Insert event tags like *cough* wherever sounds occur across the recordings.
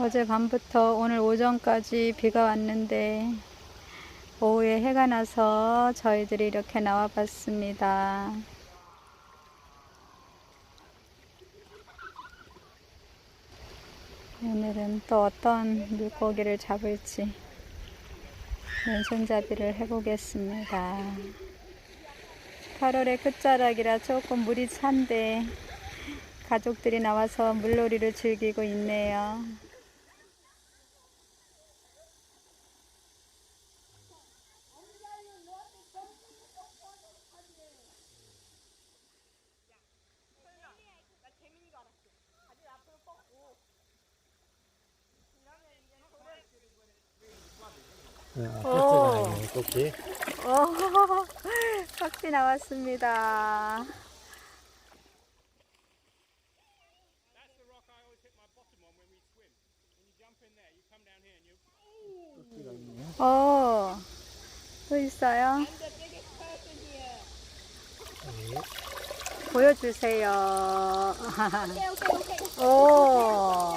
어제 밤부터 오늘 오전까지 비가 왔는데 오후에 해가 나서 저희들이 이렇게 나와 봤습니다. 오늘은 또 어떤 물고기를 잡을지 왼손잡이를 해보겠습니다. 8월의 끝자락이라 조금 물이 찬데 가족들이 나와서 물놀이를 즐기고 있네요. 오. 꼭지. 오, 깍지 나왔습니다. 오, 또 있어요? 보여주세요. *laughs* 오,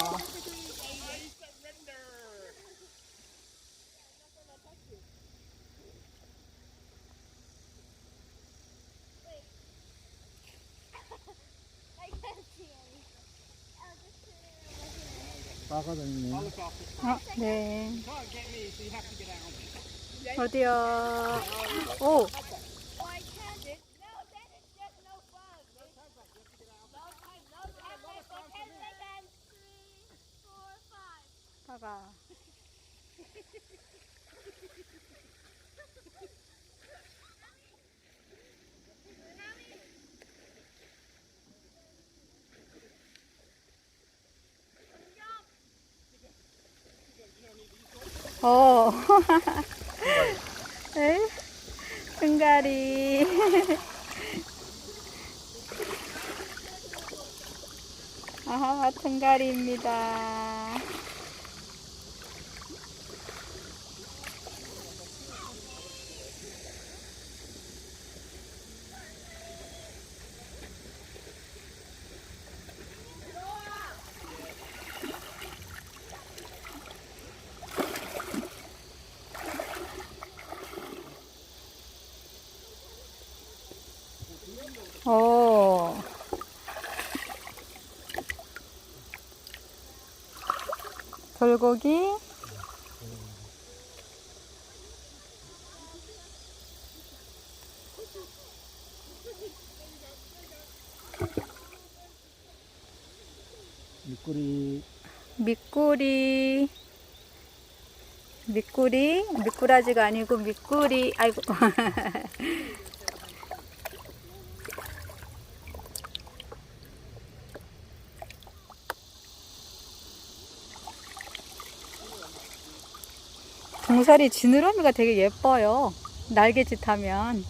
빠거든요. 어, 네. 어디요? 오, 봐가. 오. 네? 등가리. 아하, 등가리입니다. 오. 돌고기. 미꾸리 미꾸리. 미꾸리. 미꾸라지가 아니고 미꾸리. 아이고. *laughs* 동사리 지느러미가 되게 예뻐요. 날개짓 하면.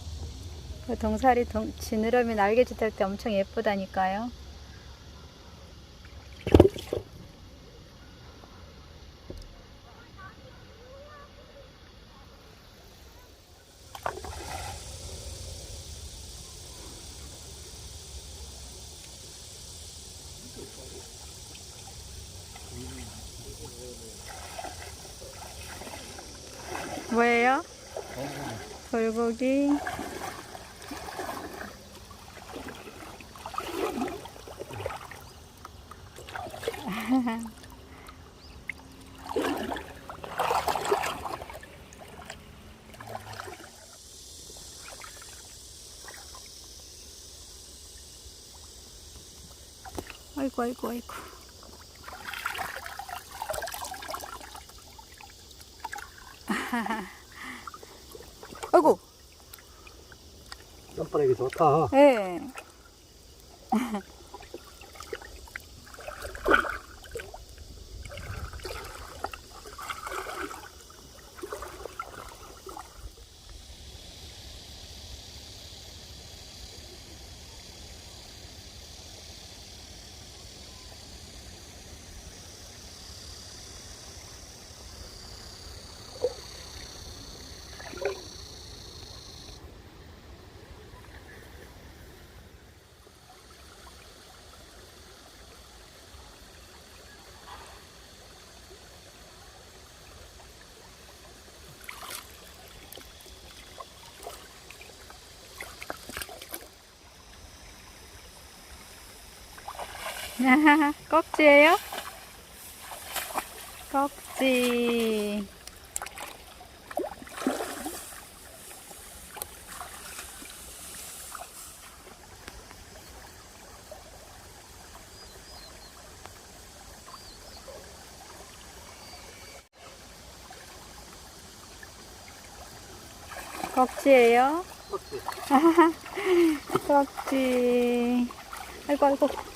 그 동사리 동, 지느러미 날개짓 할 때 엄청 예쁘다니까요. 뭐예요? 돌고기. 아이고 아이고 아이고. *laughs* 아이고. 점프하기 좋다. 예. 꺽지예요? 꺽지. 꺽지예요? 꺽지. 아이고 아이고.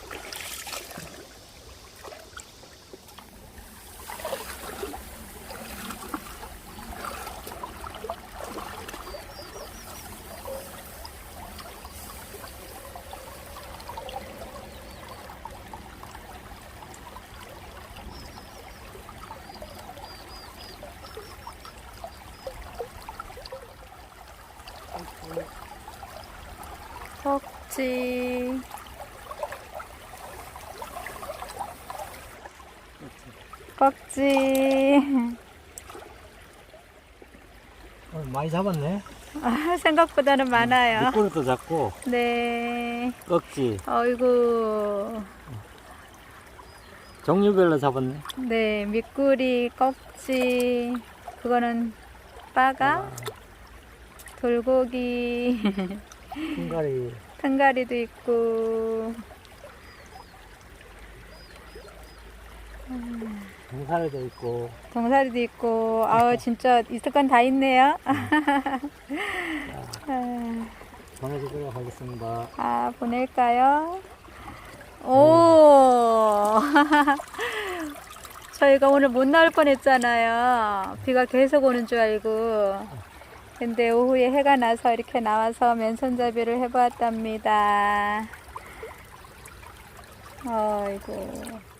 꺽지. 꺽지. 어, 많이 잡았네. 아, 생각보다는 많아요. 미꾸리도 잡고 네. 꺽지 어이구. 종류별로 잡았네. 네, 미꾸리, 꺽지. 그거는 빠가, 돌고기, 흰가리 탕가리도 있고. 동사리도 있고 동사리도 있고. 아우, 진짜 있을 건 다 있네요. *laughs* 아. 보내드리도록 하겠습니다. 아, 보낼까요? 오! *laughs* 저희가 오늘 못 나올 뻔 했잖아요. 비가 계속 오는 줄 알고. 근데 오후에 해가 나서 이렇게 나와서 맨손잡이를 해보았답니다. 어이구.